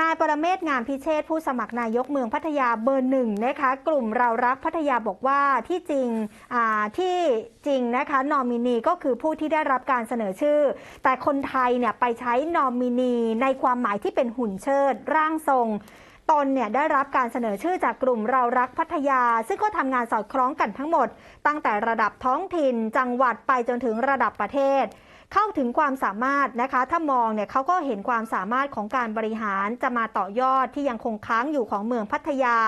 นายปรเมศงามพิเชษผู้สมัครนายกเมืองพัทยาเบอร์หนึ่งนะคะกลุ่มเรารักพัทยาบอกว่าที่จริงที่จริงนะคะนอมินีก็คือผู้ที่ได้รับการเสนอชื่อ แต่คนไทยเนี่ยไปใช้นอมินีในความหมายที่เป็นหุ่นเชิด ร่างทรงตนเนี่ยได้รับการเสนอชื่อจากกลุ่มเรารักพัทยา ซึ่งก็ทำงานสอดคล้องกันทั้งหมด ตั้งแต่ระดับท้องถิ่นจังหวัดไปจนถึงระดับประเทศ เข้าถึงความสามารถนะคะ ถ้ามองเนี่ยเขาก็เห็นความสามารถของการบริหารจะมาต่อยอดที่ยังคงค้างอยู่ของเมืองพัทยา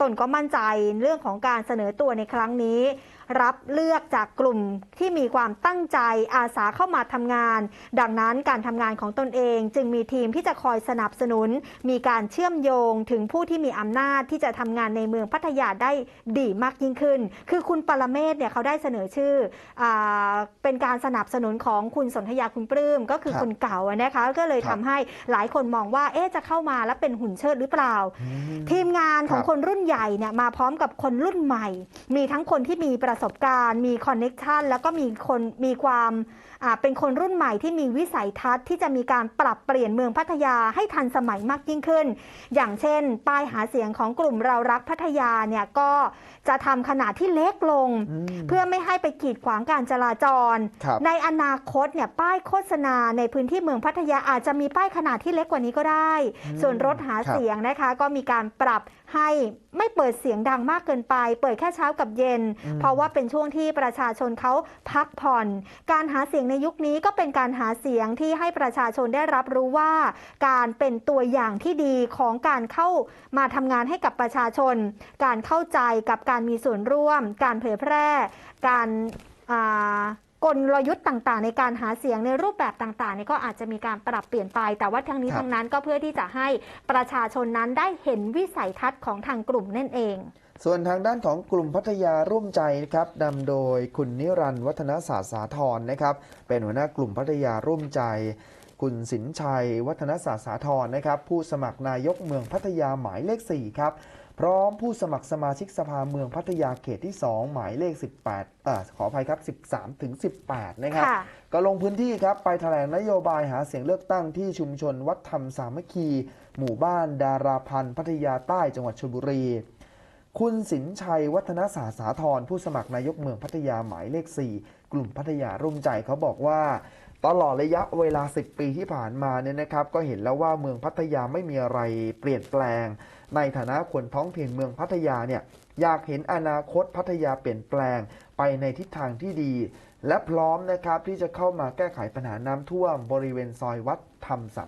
ตนก็มั่นใจเรื่องของการเสนอตัวในครั้งนี้ รับเลือกจากกลุ่มที่มีความตั้งใจอาสาเข้ามาทำงาน ดังนั้นการทำงานของตนเอง จึงมีทีมที่จะคอยสนับสนุน มีการเชื่อมโยงถึงผู้ที่มีอำนาจที่จะทำงานในเมืองพัทยาได้ดีมากยิ่งขึ้น คือคุณปรเมศเนี่ยเขาได้เสนอชื่ออเป็นการสนับสนุนของคุณสนธยาคุณปลื้มก็คือครับคนเก่าอะนะคะก็เลยครัทำบให้หลายคนมองว่าเอ๊ะจะเข้ามาแล้วเป็นหุ่นเชิดหรือเปล่าอืมทีมงานของครับคนรุ่นใหญ่เนี่ยมาพร้อมกับคนรุ่นใหม่ มีทั้งคนที่มีประสบการณ์ มีคอนเน็กชันแล้วก็มีคนมีความอ่าเป็นคนรุ่นใหม่ที่มีวิสัยทัศน์ที่จะมีการปรับเปลี่ยนเมืองพัทยาให้ทันสมัยมากยิ่งขึ้น อย่างเช่น ป้ายหาเสียงของกลุ่มเรารักพัทยาเนี่ยก็จะทำขนาดที่เล็กลงอืมเพื่อไม่ให้ไปกีดขวางการจราจรครับในอนาคตเนี่ยป้ายโฆษณาในพื้นที่เมืองพัทยาอาจจะมีป้ายขนาดที่เล็กกว่านี้ก็ได้อืมส่วนรถหาครับเสียงนะคะ ก็มีการปรับให้ไม่เปิดเสียงดังมากเกินไป เปิดแค่เช้ากับเย็นอืมเพราะว่าเป็นช่วงที่ประชาชนเขาพักผ่อน การหาเสียงในยุคนี้ก็เป็นการหาเสียงที่ให้ประชาชนได้รับรู้ว่า การเป็นตัวอย่างที่ดีของการเข้ามาทำงานให้กับประชาชน การเข้าใจกับการมีส่วนร่วม การเผยแพร่ การอ่า กลยุทธ์ต่างๆ ในการหาเสียงในรูปแบบต่างๆเนี่ยก็อาจจะมีการปรับเปลี่ยนไป แต่ว่าทั้งนี้ครับ ทั้งนั้นก็เพื่อที่จะให้ประชาชนนั้นได้เห็นวิสัยทัศน์ของทางกลุ่มนั่นเอง ส่วนทางด้านของกลุ่มพัทยาร่วมใจนะครับนำโดยคุณนิรันดร์วัฒนศาสตร์สาธรนะครับ เป็นหัวหน้ากลุ่มพัทยาร่วมใจ คุณสินชัย วัฒนศาสตร์สาธรนะครับ ผู้สมัครนายกเมืองพัทยาหมายเลข 4 ครับ พร้อมผู้สมัครสมาชิกสภาเมืองพัทยาเขตที่ 2 หมายเลข 18อ่าขออภัยครับ 13ถึง18 นะครับ ค่ะ ก็ลงพื้นที่ครับ ไปแถลงนโยบายหาเสียงเลือกตั้งที่ชุมชนวัดธรรมสามัคคี หมู่บ้านดาราพันธ์พัทยาใต้จังหวัดชลบุรี คุณสินชัยวัฒนศาสตร์สาธรผู้สมัครนายกเมืองพัทยาหมายเลข 4 กลุ่มพัทยาร่วมใจเขาบอกว่า ตลอดระยะเวลา 10 ปีที่ผ่านมาเนี่ยนะครับ ก็เห็นแล้วว่าเมืองพัทยาไม่มีอะไรเปลี่ยนแปลง ในฐานะคนท้องถิ่นเมืองพัทยาเนี่ยอยากเห็นอนาคตพัทยาเปลี่ยนแปลงไปในทิศทางที่ดี และพร้อมนะครับที่จะเข้ามาแก้ไขปัญหาน้ำท่วมบริเวณซอยวัดธรรมสา